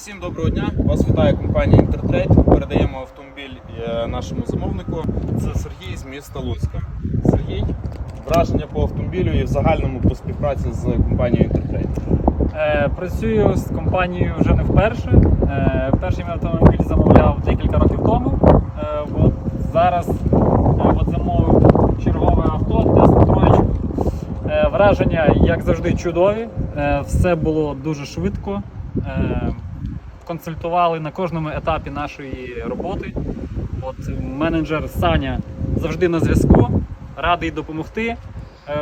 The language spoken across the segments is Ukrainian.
Всім доброго дня! Вас вітає компанія Інтертрейд. Передаємо автомобіль е, нашому замовнику. Це Сергій з міста Луцька. Сергій, враження по автомобілю і в загальному по співпраці з компанією Інтертрейд. Е, Працюю з компанією вже не вперше. Е, Перший мій автомобіль замовляв декілька років тому. От зараз от замовив чергове авто, тест троєчку. Враження, як завжди, чудові. Все було дуже швидко. Консультували на кожному етапі нашої роботи. От менеджер Саня завжди на зв'язку, радий допомогти е,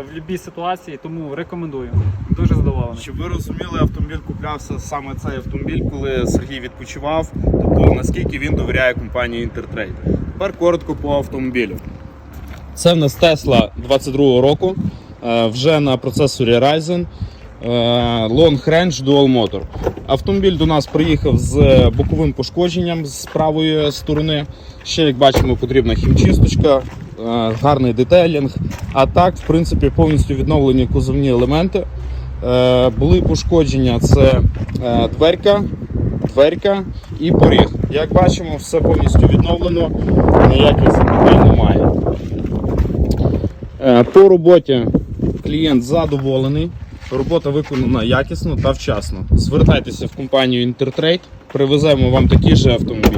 в будь-якій ситуації, тому рекомендую. Дуже задоволений. Щоб ви розуміли, автомобіль куплявся саме цей автомобіль, коли Сергій відпочивав. Тобто наскільки він довіряє компанії Інтертрейд. Тепер коротко по автомобілю. Це в нас Tesla 22 року. е, Вже на процесорі Ryzen. е, Long Range Dual Motor. Автомобіль до нас приїхав з боковим пошкодженням з правої сторони. Ще, як бачимо, потрібна хімчисточка, е, гарний детейлінг. А так, в принципі, повністю відновлені кузовні елементи. Е, Були пошкодження: це е, дверка, дверка і поріг. Як бачимо, все повністю відновлено, ніяких запитань немає. Е, По роботі клієнт задоволений. Робота виконана якісно та вчасно. Звертайтеся в компанію Інтертрейд, привеземо вам такі ж автомобілі.